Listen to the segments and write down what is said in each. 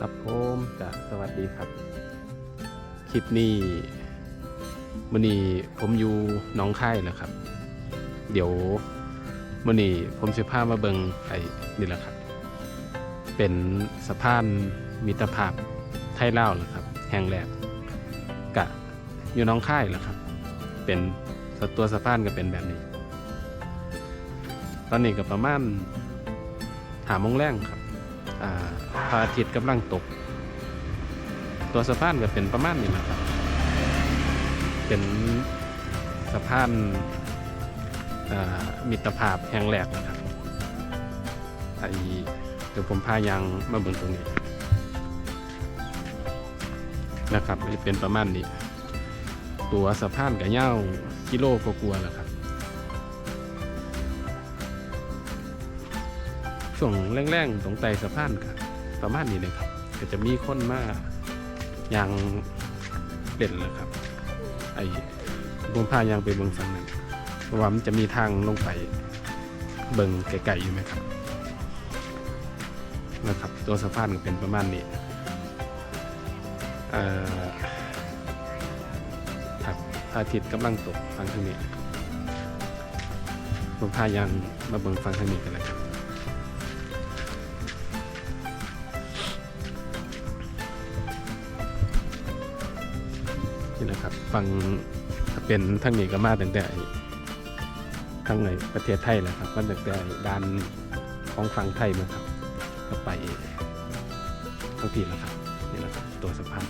ครับผมจะสวัสดีครับ คลิปนี้มื่อนี้ผมอยู่น้องค่ายแล้วครับ เดี๋ยวมื่อนี้ผมจะพามาเบิงไอ้นี่แหละครับ เป็นสะพานมิตรภาพไทยลาวแหละครับ แห่งแรกกะอยู่น้องค่ายแหละครับ เป็นตัวสะพานก็เป็นแบบนี้ ตอนนี้ก็ประมาณหามงแรงครับ พระอาทิตย์กำลังตก ตัวสะพานก็เป็นประมาณนี้นะครับ เป็นสะพานมิตรภาพแห่งแรกนะครับไอเดี๋ยวผมพายางมาเบิ่งตรงนี้ นะครับเป็นประมาณนี้ ตัวสะพานกับเง่ากิโลกว่าๆแล้วครับ ช่วงแรงๆตรงไตสะพานครับประมาณนี้เลยครับ ก็จะมีคนมายางเล่นเลยครับ ไอ้ผมพายางไปเบิงฝั่งนั้นเพราะว่ามันจะมีทางลงไปเบิงไกลๆอยู่ไหมครับนะครับ ตัวสะพานก็เป็นประมาณนี้อ่อครับอาทิตย์กำลังตกฝั่งทางนี้ผมพายางมาเบิงฝั่งทางนี้กันเลยครับ นี่นะครับฟังเป็นทั้งนี้ก็มาตั้งแต่ทั้งในประเทศไทยแหละครับมาตั้งแต่ด้านของฝั่งไทยมาครับ ก็ไปทั้งทีแล้วครับนี่แหละครับตัวสะพาน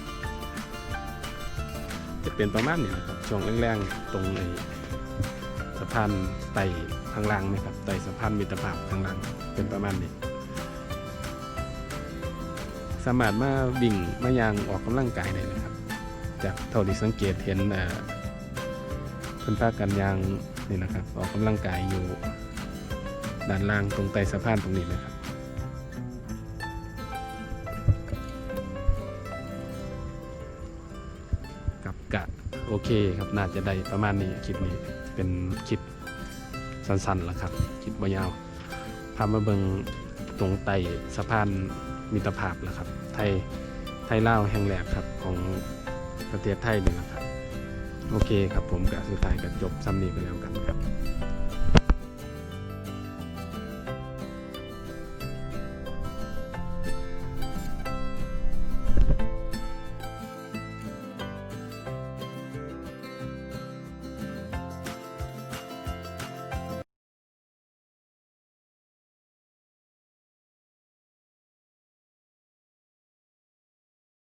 จะเป็นประมาณนี้นะครับช่วงแรงๆตรงในสะพานไต่ข้างล่างไหมครับไต่สะพานมิตรภาพข้างล่างเป็นประมาณนี้สามารถมาวิ่งมายางออกกำลังกายได้เลยครับ จากเท่าที่สังเกตเห็นเอ่อเพิ่นพากันยางนี่นะครับ ออกกำลังกายอยู่ด้านล่างตรงใต้สะพานตรงนี้นะครับกับกะโอเคครับน่าจะได้ประมาณนี้คลิปนี้เป็นคลิปสั้นๆแล้วครับคลิปว่ยาวพามาเบิงตรงไต่สะพานมิตรภาพแล้วครับ ไทยไทยเลาแห่งแรกครับของ ประเทศไทยนี่แหละครับ โอเคครับผมกับสุดท้ายก็จบซ้ำนี้ไปแล้วกันครับ